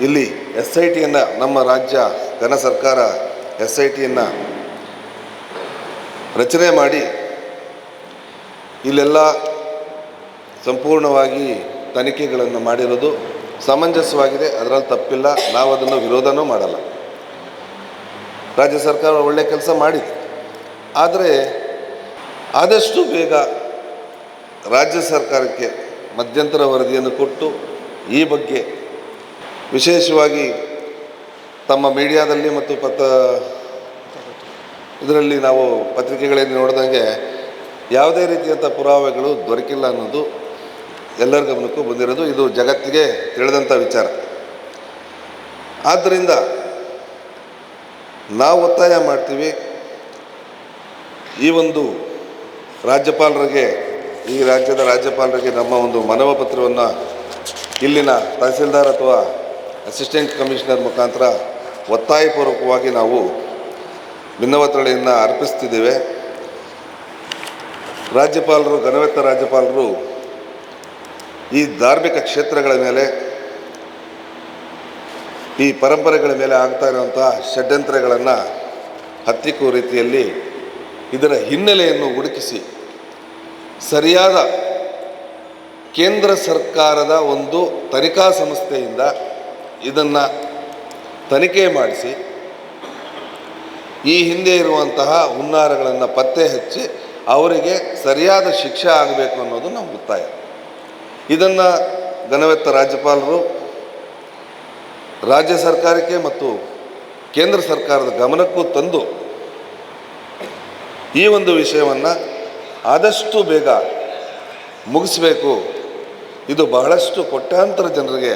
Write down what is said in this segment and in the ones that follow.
ಇಲ್ಲಿ S I ಟಿಯನ್ನು ನಮ್ಮ ರಾಜ್ಯ ಘನ ಸರ್ಕಾರ ಎಸ್ ಐ ಟಿಯನ್ನು ರಚನೆ ಮಾಡಿ ಇಲ್ಲೆಲ್ಲ ಸಂಪೂರ್ಣವಾಗಿ ತನಿಖೆಗಳನ್ನು ಮಾಡಿರೋದು ಸಮಂಜಸವಾಗಿದೆ. ಅದರಲ್ಲಿ ತಪ್ಪಿಲ್ಲ. ನಾವು ಅದನ್ನು ವಿರೋಧನೂ ಮಾಡಲ್ಲ. ರಾಜ್ಯ ಸರ್ಕಾರ ಒಳ್ಳೆಯ ಕೆಲಸ ಮಾಡಿದೆ. ಆದರೆ ಆದಷ್ಟು ಬೇಗ ರಾಜ್ಯ ಸರ್ಕಾರಕ್ಕೆ ಮಧ್ಯಂತರ ವರದಿಯನ್ನು ಕೊಟ್ಟು ಈ ಬಗ್ಗೆ ವಿಶೇಷವಾಗಿ ತಮ್ಮ ಮೀಡಿಯಾದಲ್ಲಿ ಮತ್ತು ಪತ್ರ ಇದರಲ್ಲಿ ನಾವು ಪತ್ರಿಕೆಗಳಲ್ಲಿ ನೋಡಿದಂಗೆ ಯಾವುದೇ ರೀತಿಯಂಥ ಪುರಾವೆಗಳು ದೊರಕಿಲ್ಲ ಅನ್ನೋದು ಎಲ್ಲರ ಗಮನಕ್ಕೂ ಬಂದಿರೋದು. ಇದು ಜಗತ್ತಿಗೆ ತಿಳಿದಂಥ ವಿಚಾರ. ಆದ್ದರಿಂದ ನಾವು ಒತ್ತಾಯ ಮಾಡ್ತೀವಿ. ಈ ಒಂದು ರಾಜ್ಯಪಾಲರಿಗೆ, ಈ ರಾಜ್ಯದ ರಾಜ್ಯಪಾಲರಿಗೆ ನಮ್ಮ ಒಂದು ಮನವ ಪತ್ರವನ್ನು ಇಲ್ಲಿನ ತಹಸೀಲ್ದಾರ್ ಅಥವಾ ಅಸಿಸ್ಟೆಂಟ್ ಕಮಿಷನರ್ ಮುಖಾಂತರ ಒತ್ತಾಯಪೂರ್ವಕವಾಗಿ ನಾವು ಭಿನ್ನವತ್ತಳೆಯನ್ನು ಅರ್ಪಿಸ್ತಿದ್ದೇವೆ. ರಾಜ್ಯಪಾಲರು, ಘನವೆತ್ತ ರಾಜ್ಯಪಾಲರು ಈ ಧಾರ್ಮಿಕ ಕ್ಷೇತ್ರಗಳ ಮೇಲೆ, ಈ ಪರಂಪರೆಗಳ ಮೇಲೆ ಆಗ್ತಾ ಇರುವಂಥ ಷಡ್ಯಂತ್ರಗಳನ್ನು ಹತ್ತಿಕ್ಕುವ ರೀತಿಯಲ್ಲಿ ಇದರ ಹಿನ್ನೆಲೆಯನ್ನು ಹುಡುಕಿಸಿ ಸರಿಯಾದ ಕೇಂದ್ರ ಸರ್ಕಾರದ ಒಂದು ತನಿಖಾ ಸಂಸ್ಥೆಯಿಂದ ಇದನ್ನು ತನಿಖೆ ಮಾಡಿಸಿ, ಈ ಹಿಂದೆ ಇರುವಂತಹ ಹುನ್ನಾರಗಳನ್ನು ಪತ್ತೆ ಹಚ್ಚಿ ಅವರಿಗೆ ಸರಿಯಾದ ಶಿಕ್ಷೆ ಆಗಬೇಕು ಅನ್ನೋದು ನಮ್ಮ ಒತ್ತಾಯ. ಇದನ್ನು ಘನವೆತ್ತ ರಾಜ್ಯಪಾಲರು ರಾಜ್ಯ ಸರ್ಕಾರಕ್ಕೆ ಮತ್ತು ಕೇಂದ್ರ ಸರ್ಕಾರದ ಗಮನಕ್ಕೂ ತಂದು ಈ ಒಂದು ವಿಷಯವನ್ನು ಆದಷ್ಟು ಬೇಗ ಮುಗಿಸ್ಬೇಕು. ಇದು ಬಹಳಷ್ಟು ಕೋಟ್ಯಾಂತರ ಜನರಿಗೆ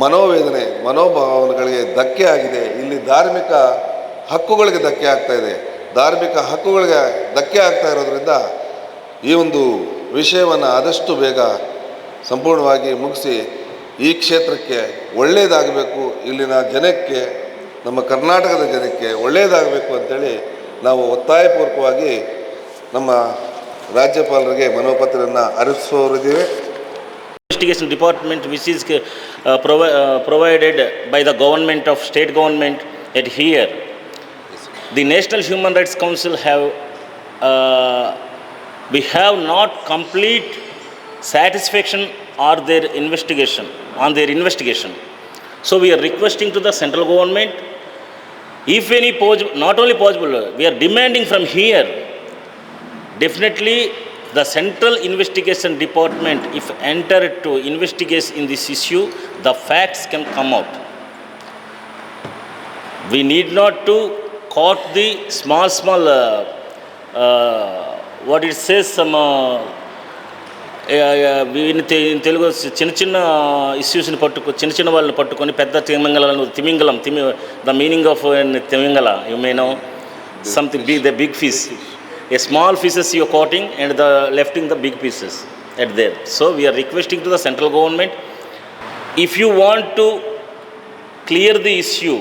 ಮನೋವೇದನೆ ಮನೋಭಾವನೆಗಳಿಗೆ ಧಕ್ಕೆ ಆಗಿದೆ. ಇಲ್ಲಿ ಧಾರ್ಮಿಕ ಹಕ್ಕುಗಳಿಗೆ ಧಕ್ಕೆ ಆಗ್ತಾ ಇದೆ. ಧಾರ್ಮಿಕ ಹಕ್ಕುಗಳಿಗೆ ಧಕ್ಕೆ ಆಗ್ತಾ ಇರೋದ್ರಿಂದ ಈ ಒಂದು ವಿಷಯವನ್ನು ಆದಷ್ಟು ಬೇಗ ಸಂಪೂರ್ಣವಾಗಿ ಮುಗಿಸಿ ಈ ಕ್ಷೇತ್ರಕ್ಕೆ ಒಳ್ಳೆಯದಾಗಬೇಕು, ಇಲ್ಲಿನ ಜನಕ್ಕೆ, ನಮ್ಮ ಕರ್ನಾಟಕದ ಜನಕ್ಕೆ ಒಳ್ಳೆಯದಾಗಬೇಕು ಅಂತೇಳಿ ನಾವು ಒತ್ತಾಯಪೂರ್ವಕವಾಗಿ ನಮ್ಮ ರಾಜ್ಯಪಾಲರಿಗೆ ಮನೋಪತ್ರವನ್ನು ಅರ್ಪಿಸುವವರಿದ್ದೀವಿ. Investigation department which is uh, provi- uh, provided by the government of state government at here. The national human rights council have uh, we have not complete satisfaction or their investigation on their investigation. So we are requesting to the central government if any possible not only possible we are demanding from here definitely the central investigation department if enter to investigate in this issue the facts can come out we need not to caught the small small what it says some Telugu చిన్న చిన్న ఇష్యూస్ని పట్టుకుని చిన్న చిన్న వాళ్ళని పట్టుకొని పెద్ద తిమింగలను తిమింగలం తిమి the meaning of తిమింగల you may know something be the big fish a small pieces you are quoting and the lefting the big pieces at there. So we are requesting to the central government if you want to clear the issue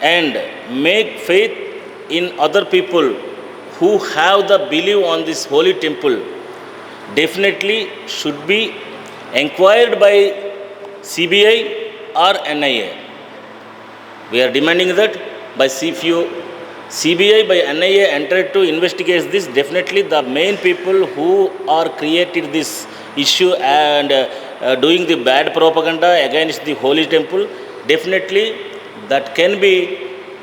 and make faith in other people who have the belief on this holy temple definitely should be inquired by cbi or nia we are demanding that by CFU, CBI by NIA entered to investigate this. Definitely, the main people who are created this issue and uh, uh, doing the bad propaganda against the holy temple, definitely that can be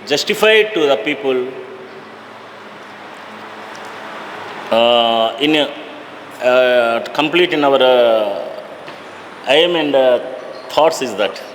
justified to the people uh, in uh, complete in our uh, aim and uh, thoughts is that.